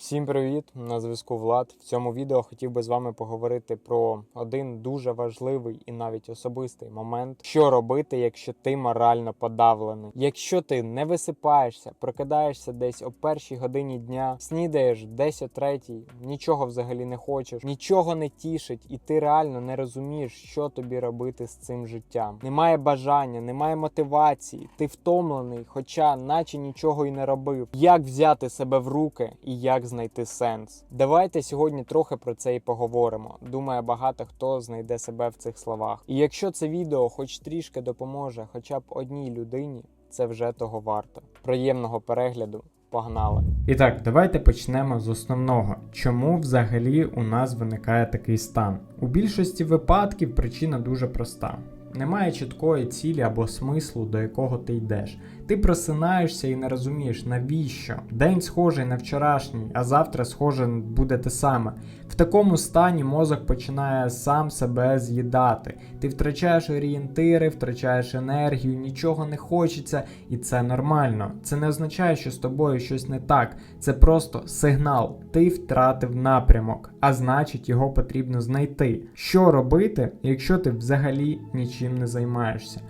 Всім привіт! На зв'язку Влад. В цьому відео хотів би з вами поговорити про один дуже важливий і навіть особистий момент, що робити, якщо ти морально подавлений. Якщо ти не висипаєшся, прокидаєшся десь о першій годині дня, снідаєш десь о третій, нічого взагалі не хочеш, нічого не тішить, і ти реально не розумієш, що тобі робити з цим життям. Немає бажання, немає мотивації, ти втомлений, хоча наче нічого і не робив. Як взяти себе в руки і як знайти сенс? Давайте сьогодні трохи про це і поговоримо. Думаю, багато хто знайде себе в цих словах. І якщо це відео хоч трішки допоможе хоча б одній людині, це вже того варто. Приємного перегляду. Погнали! І так, давайте почнемо з основного. Чому взагалі у нас виникає такий стан? У більшості випадків причина дуже проста. Немає чіткої цілі або смислу, до якого ти йдеш. Ти просинаєшся і не розумієш, навіщо. День схожий на вчорашній, а завтра схоже буде те саме. В такому стані мозок починає сам себе з'їдати. Ти втрачаєш орієнтири, втрачаєш енергію, нічого не хочеться, і це нормально. Це не означає, що з тобою щось не так. Це просто сигнал. Ти втратив напрямок, а значить, його потрібно знайти. Що робити, якщо ти взагалі нічим не займаєшся?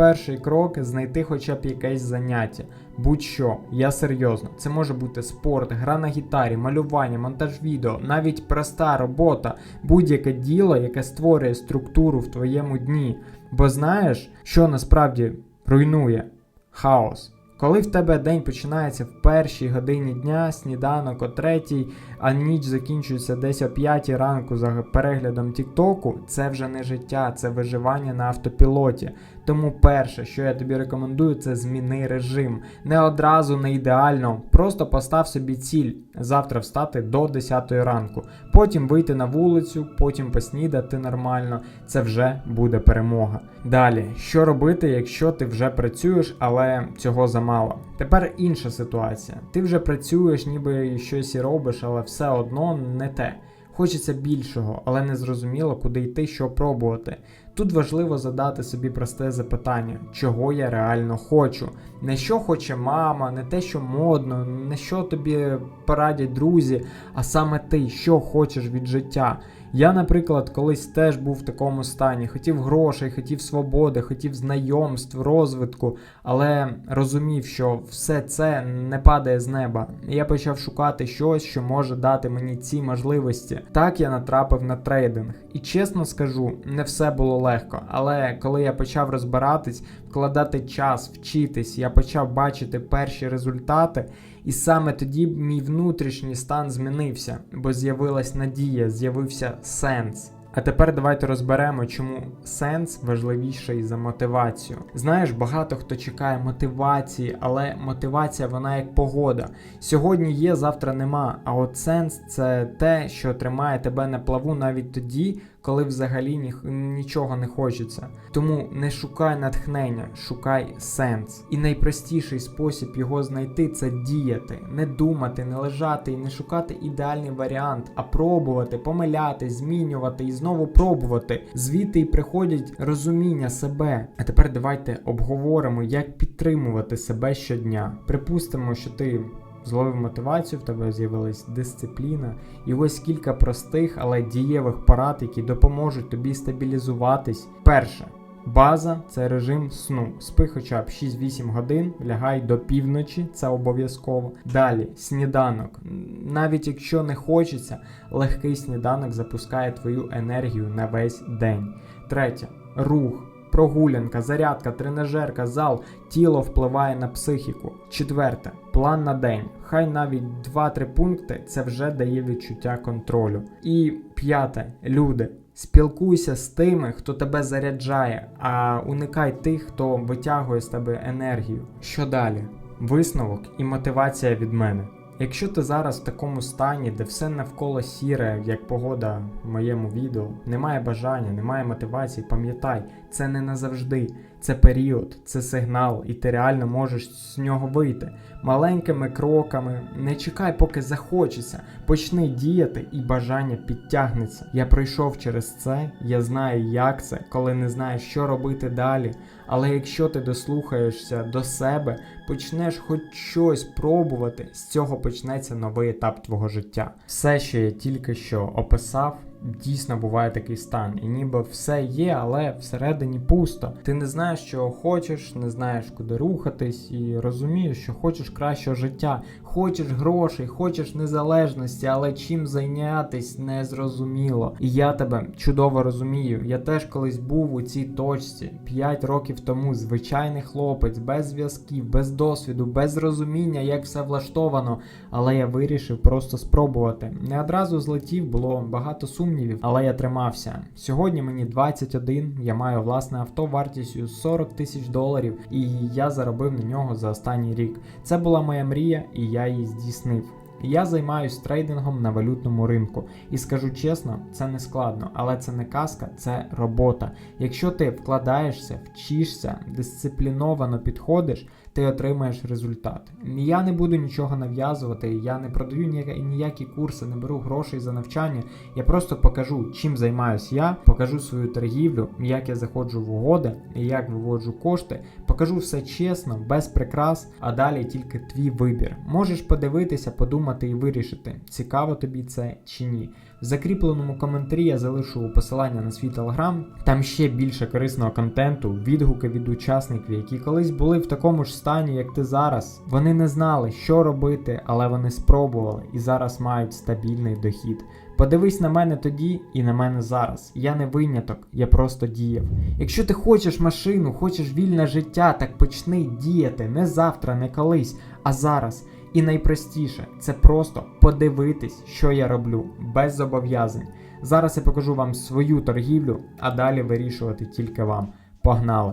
Перший крок знайти хоча б якесь заняття. Будь-що, я серйозно. Це може бути спорт, гра на гітарі, малювання, монтаж відео, навіть проста робота, будь-яке діло, яке створює структуру в твоєму дні. Бо знаєш, що насправді руйнує хаос. Коли в тебе день починається в першій годині дня, сніданок о третій, а ніч закінчується десь о п'ятій ранку за переглядом Тіктоку, це вже не життя, це виживання на автопілоті. Тому перше, що я тобі рекомендую, це зміни режим. Не одразу, не ідеально. Просто постав собі ціль завтра встати до 10 ранку, потім вийти на вулицю, потім поснідати нормально. Це вже буде перемога. Далі, що робити, якщо ти вже працюєш, але цього замало? Тепер інша ситуація. Ти вже працюєш, ніби щось і робиш, але все одно не те. Хочеться більшого, але не зрозуміло, куди йти, що пробувати. Тут важливо задати собі просте запитання, чого я реально хочу. Не що хоче мама, не те, що модно, не що тобі порадять друзі, а саме ти, що хочеш від життя. Я, наприклад, колись теж був в такому стані, хотів грошей, хотів свободи, хотів знайомств, розвитку, але розумів, що все це не падає з неба. І я почав шукати щось, що може дати мені ці можливості. Так я натрапив на трейдинг. І чесно скажу, не все було легко. Але коли я почав розбиратись, вкладати час, вчитись, я почав бачити перші результати. І саме тоді мій внутрішній стан змінився, бо з'явилась надія, з'явився сенс. А тепер давайте розберемо, чому сенс важливіший за мотивацію. Знаєш, багато хто чекає мотивації, але мотивація вона як погода. Сьогодні є, завтра нема. А от сенс це те, що тримає тебе на плаву навіть тоді, коли взагалі ні, нічого не хочеться. Тому не шукай натхнення, шукай сенс. І найпростіший спосіб його знайти це діяти, не думати, не лежати і не шукати ідеальний варіант, а пробувати, помиляти, змінювати і знову пробувати. Звідти й приходять розуміння себе. А тепер давайте обговоримо, як підтримувати себе щодня. Припустимо, що ти зловив мотивацію, в тебе з'явилась дисципліна, і ось кілька простих, але дієвих порад, які допоможуть тобі стабілізуватись. Перше. База це режим сну. Спи хоча б 6-8 годин, лягай до півночі, це обов'язково. Далі сніданок. Навіть якщо не хочеться, легкий сніданок запускає твою енергію на весь день. Третє рух. Прогулянка, зарядка, тренажерка, зал, тіло впливає на психіку. Четверте план на день. Хай навіть 2-3 пункти це вже дає відчуття контролю. І п'яте люди. Спілкуйся з тими, хто тебе заряджає, а уникай тих, хто витягує з тебе енергію. Що далі? Висновок і мотивація від мене. Якщо ти зараз в такому стані, де все навколо сіре, як погода в моєму відео, немає бажання, немає мотивації, пам'ятай, це не назавжди, це період, це сигнал, і ти реально можеш з нього вийти. Маленькими кроками, не чекай, поки захочеться, почни діяти і бажання підтягнеться. Я пройшов через це, я знаю, як це, коли не знаєш, що робити далі. Але якщо ти дослухаєшся до себе, почнеш хоч щось пробувати, з цього почнеться новий етап твого життя. Все, що я тільки що описав. Дійсно буває такий стан, і ніби все є, але всередині пусто. Ти не знаєш, чого хочеш, не знаєш, куди рухатись, і розумієш, що хочеш кращого життя, хочеш грошей, хочеш незалежності, але чим зайнятись не зрозуміло. І я тебе чудово розумію. Я теж колись був у цій точці 5 років тому. Звичайний хлопець, без зв'язків, без досвіду, без розуміння, як все влаштовано. Але я вирішив просто спробувати. Не одразу злетів, було багато сумнівів, але я тримався. Сьогодні мені 21, я маю власне авто вартістю 40 тисяч доларів, і я заробив на нього за останній рік. Це була моя мрія, і я її здійснив. Я займаюсь трейдингом на валютному ринку, і скажу чесно, це не складно, але це не казка, це робота. Якщо ти вкладаєшся, вчишся, дисципліновано підходиш, ти отримаєш результат. Я не буду нічого нав'язувати, я не продаю ніякі, курси, не беру грошей за навчання. Я просто покажу, чим займаюсь я, покажу свою торгівлю, як я заходжу в угоди, як виводжу кошти. Покажу все чесно, без прикрас, а далі тільки твій вибір. Можеш подивитися, подумати і вирішити, цікаво тобі це чи ні. В закріпленому коментарі я залишу посилання на свій телеграм. Там ще більше корисного контенту, відгуки від учасників, які колись були в такому ж стані, як ти зараз. Вони не знали, що робити, але вони спробували і зараз мають стабільний дохід. Подивись на мене тоді і на мене зараз. Я не виняток, я просто діяв. Якщо ти хочеш машину, хочеш вільне життя, так почни діяти не завтра, не колись, а зараз. І найпростіше це просто подивитись, що я роблю, без зобов'язань. Зараз я покажу вам свою торгівлю, а далі вирішувати тільки вам. Погнали!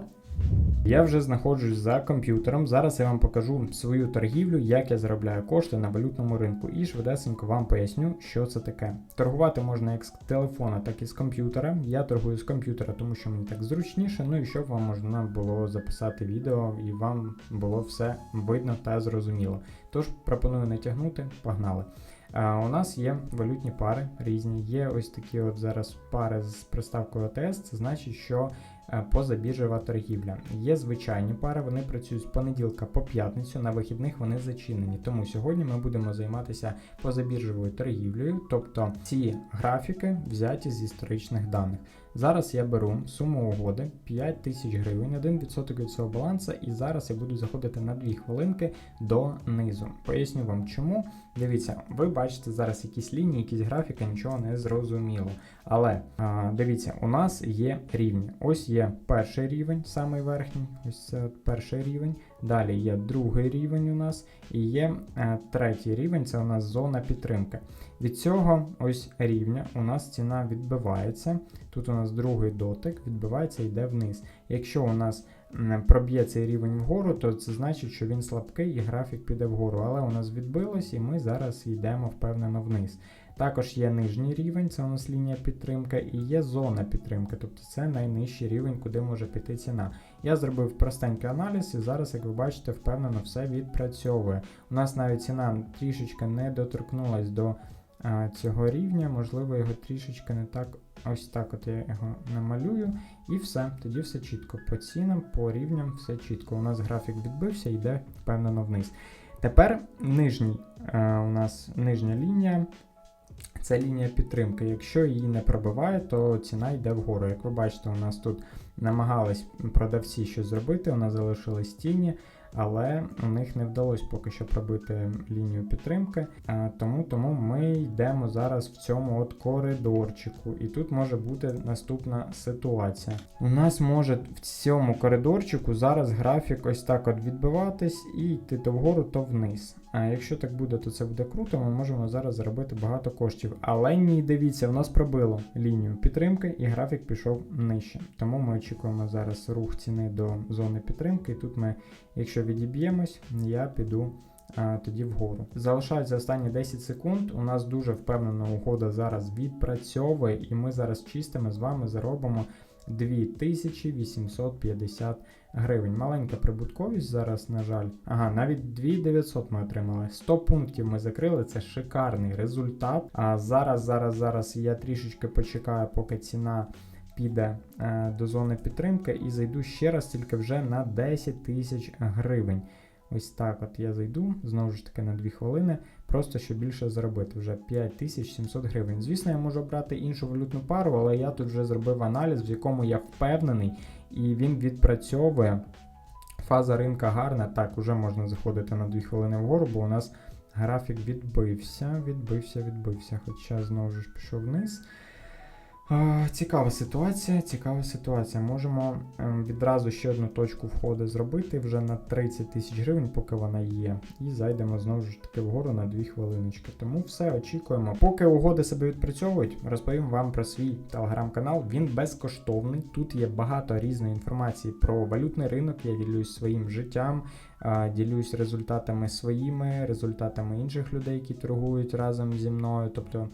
Я вже знаходжусь за комп'ютером. Зараз я вам покажу свою торгівлю, як я заробляю кошти на валютному ринку, і швидесенько вам поясню, що це таке. Торгувати можна як з телефона, так і з комп'ютера. Я торгую з комп'ютера, тому що мені так зручніше. Ну і щоб вам можна було записати відео і вам було все видно та зрозуміло. Тож пропоную натягнути, погнали. А, У нас є валютні пари різні. Є ось такі от зараз пари з приставкою АТС, це значить, що е, позабіржева торгівля. Є звичайні пари, вони працюють з понеділка по п'ятницю, на вихідних вони зачинені. Тому сьогодні ми будемо займатися позабіржевою торгівлею, тобто ці графіки взяті з історичних даних. Зараз я беру суму угоди 5 тисяч гривень, 1% від цього балансу, і зараз я буду заходити на 2 хвилинки донизу. Поясню вам чому. Дивіться, ви бачите зараз якісь лінії, якісь графіки, нічого не зрозуміло. Але а, дивіться, у нас є рівні. Ось є перший рівень, самий верхній, ось це от перший рівень. Далі є другий рівень у нас, і є е, третій рівень це у нас зона підтримки. Від цього ось рівня у нас ціна відбивається. Тут у нас другий дотик, відбивається і йде вниз. Якщо у нас проб'є цей рівень вгору, то це значить, що він слабкий і графік піде вгору. Але у нас відбилось, і ми зараз йдемо впевнено вниз. Також є нижній рівень, це у нас лінія підтримки, і є зона підтримки, тобто це найнижчий рівень, куди може піти ціна. Я зробив простенький аналіз, і зараз, як ви бачите, впевнено все відпрацьовує. У нас навіть ціна трішечки не доторкнулась до цього рівня, можливо, його трішечки не так. Ось так от я його намалюю, і все, тоді все чітко. По цінам, по рівням, все чітко. У нас графік відбився, йде впевнено вниз. Тепер нижній, е, у нас нижня лінія. Це лінія підтримки. Якщо її не пробиває, то ціна йде вгору. Як ви бачите, у нас тут намагались продавці щось зробити, у нас залишились тіні, але у них не вдалося поки що пробити лінію підтримки. Тому тому ми йдемо зараз в цьому от коридорчику. І тут може бути наступна ситуація. У нас може в цьому коридорчику зараз графік ось так от відбиватись і йти то вгору, то вниз. А якщо так буде, то це буде круто. Ми можемо зараз заробити багато коштів. Але ні, дивіться, в нас пробило лінію підтримки і графік пішов нижче. Тому ми очікуємо зараз рух ціни до зони підтримки. І тут ми, якщо відіб'ємось, я піду. Тоді вгору. Залишається останні 10 секунд. У нас дуже впевнена угода зараз відпрацьовує, і ми зараз чистими з вами заробимо 2850 гривень. Маленька прибутковість зараз, на жаль. Ага, навіть 2900 ми отримали. 100 пунктів ми закрили, це шикарний результат. А зараз, зараз, зараз я трішечки почекаю, поки ціна піде е, до зони підтримки і зайду ще раз, тільки вже на 10 тисяч гривень. Ось так от я зайду, знову ж таки на 2 хвилини, просто щоб більше заробити, вже 5700 гривень. Звісно, я можу обрати іншу валютну пару, але я тут вже зробив аналіз, в якому я впевнений, і він відпрацьовує. Фаза ринка гарна. Так, уже можна заходити на 2 хвилини вгору, бо у нас графік відбився, відбився, відбився. Хоча знову ж пішов вниз. Цікава ситуація, цікава ситуація. Можемо ем, відразу ще одну точку входу зробити вже на 30 тисяч гривень, поки вона є. І зайдемо знову ж таки вгору на 2 хвилиночки. Тому все очікуємо. Поки угоди себе відпрацьовують, розповім вам про свій телеграм-канал. Він безкоштовний. Тут є багато різної інформації про валютний ринок. Я ділюсь своїм життям, ділюсь результатами своїми, результатами інших людей, які торгують разом зі мною. Тобто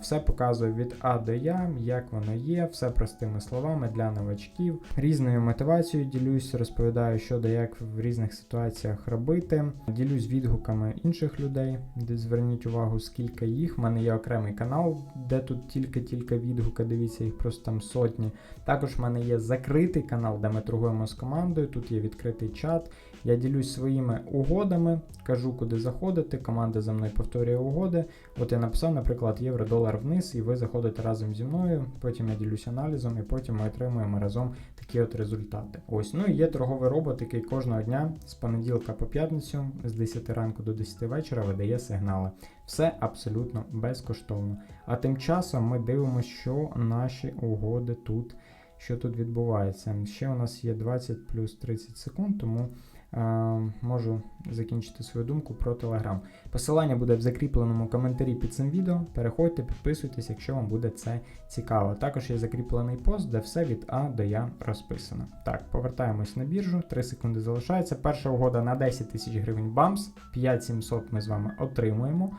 Все показую від А до Я, як воно є, все простими словами для новачків. Різною мотивацією ділюсь, розповідаю, що де як в різних ситуаціях робити. Ділюсь відгуками інших людей, де зверніть увагу, скільки їх. У мене є окремий канал, де тут тільки-тільки відгуки, дивіться, їх просто там сотні. Також в мене є закритий канал, де ми торгуємо з командою. Тут є відкритий чат. Я ділюсь своїми угодами, кажу, куди заходити. Команда за мною повторює угоди. От я написав, наприклад, євро-долар вниз, і ви заходите разом зі мною. Потім я ділюсь аналізом, і потім ми отримуємо разом такі от результати. Ось, ну і є торговий робот, який кожного дня з понеділка по п'ятницю, з 10 ранку до 10 вечора видає сигнали. Все абсолютно безкоштовно. А тим часом ми дивимося, що наші угоди тут, що тут відбувається. Ще у нас є 20 плюс 30 секунд, тому. Е, можу закінчити свою думку про Telegram. Посилання буде в закріпленому коментарі під цим відео. Переходьте, підписуйтесь, якщо вам буде це цікаво. Також є закріплений пост, де все від А до Я розписано. Так, повертаємось на біржу. 3 секунди залишається. Перша угода на 10 тисяч гривень бамс. 5700 ми з вами отримуємо.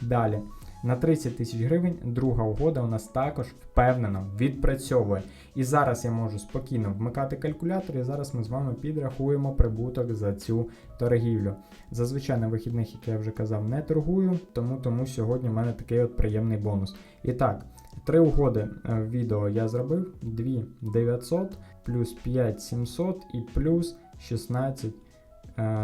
Далі. На 30 тисяч гривень друга угода у нас також впевнено відпрацьовує. І зараз я можу спокійно вмикати калькулятор, і зараз ми з вами підрахуємо прибуток за цю торгівлю. Зазвичай на вихідних, як я вже казав, не торгую, тому тому сьогодні в мене такий от приємний бонус. І так, три угоди е, в відео я зробив: 2 900, плюс 5 700 і плюс 16 е,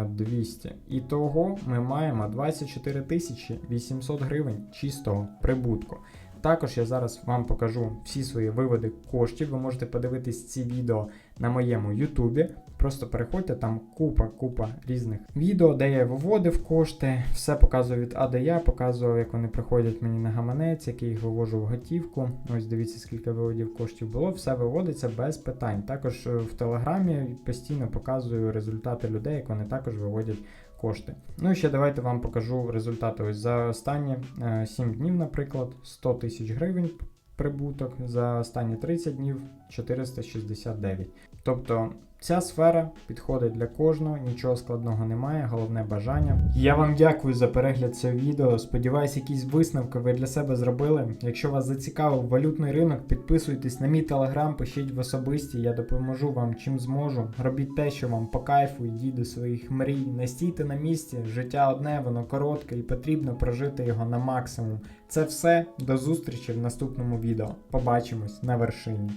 200. І того ми маємо 24 тисячі 800 гривень чистого прибутку. Також я зараз вам покажу всі свої виводи коштів. Ви можете подивитись ці відео на моєму Ютубі. Просто переходьте, там купа-купа різних відео, де я виводив кошти. Все показую від А до Я, показую, як вони приходять мені на гаманець, як я їх вивожу в готівку. Ось дивіться, скільки виводів коштів було. Все виводиться без питань. Також е, в Телеграмі постійно показую результати людей, як вони також виводять кошти. Ну і ще давайте вам покажу результати. Ось за останні е, 7 днів, наприклад, 100 тисяч гривень прибуток, за останні 30 днів 469. Тобто ця сфера підходить для кожного, нічого складного немає, головне бажання. Я вам дякую за перегляд цього відео. Сподіваюсь, якісь висновки ви для себе зробили. Якщо вас зацікавив валютний ринок, підписуйтесь на мій телеграм, пишіть в особисті, я допоможу вам чим зможу. Робіть те, що вам по кайфу, йдіть до своїх мрій. Не стійте на місці. Життя одне, воно коротке і потрібно прожити його на максимум. Це все. До зустрічі в наступному відео. Побачимось на вершині.